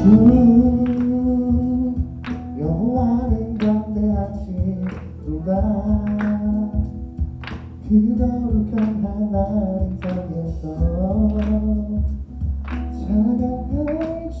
주 여호와는 경배하지 누가 그거룩한 하나님 속에서 찬양할지어다.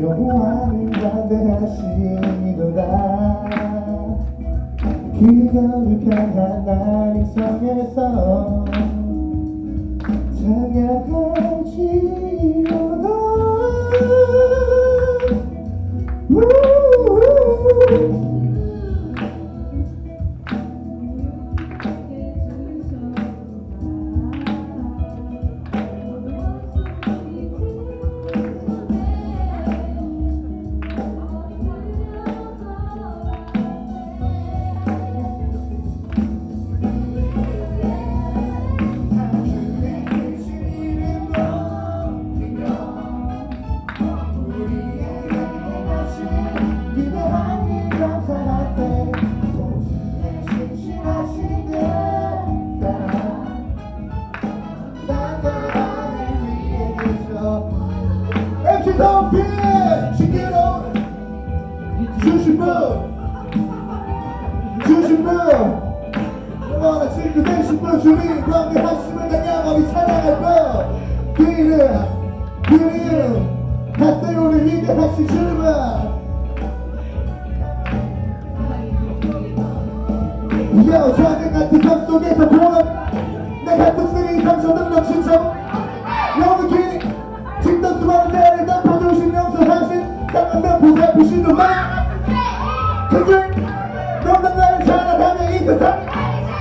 여호와는 담대하시도다. 그거룩한 하나님 성에서 찬양할 우리와 좌는 같은 삶 속에서 보는 너는 나를 사랑하며 이 세상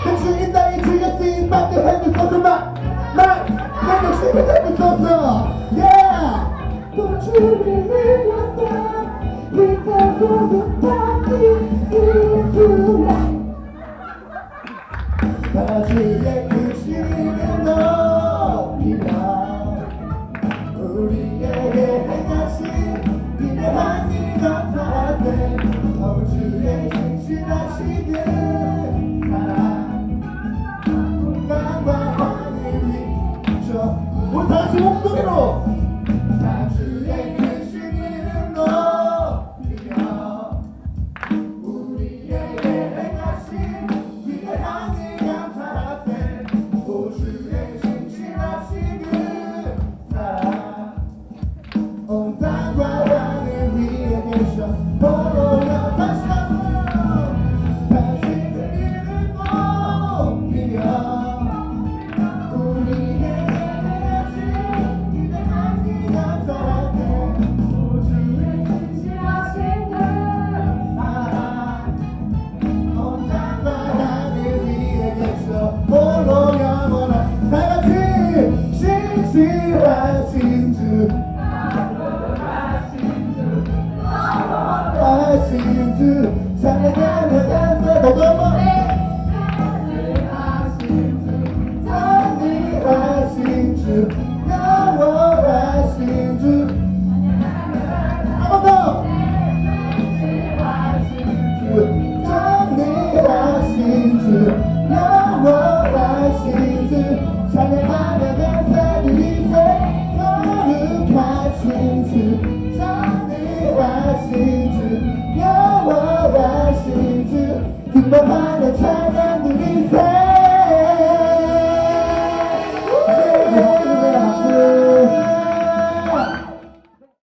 대충 땅이 주가 쓰인 밖에 해줄 수 없어 말말 욕심이 될수 없어. Yeah! 또 주를 우리 다시 목소리로 주 기뻐하는 찬양 드리세